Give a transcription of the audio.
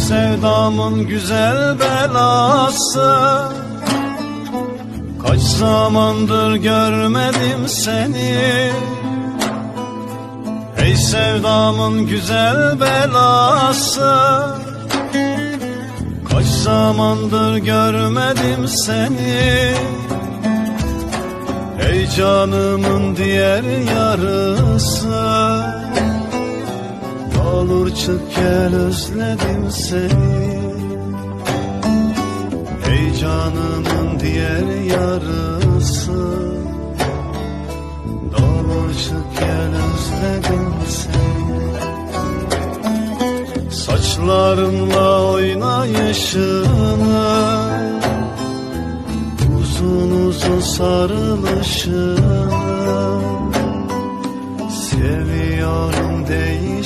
sevdamın güzel belası. Kaç zamandır görmedim seni. Ey sevdamın güzel belası. Kaç zamandır görmedim seni. Ey canımın diğer yarısı olur çık gel özledim seni. Ey canımın diğer yarısı. Ne olur çık gel özledim seni. Saçlarımla oynayışını Uzun uzun sarılışını. Seviyorum değil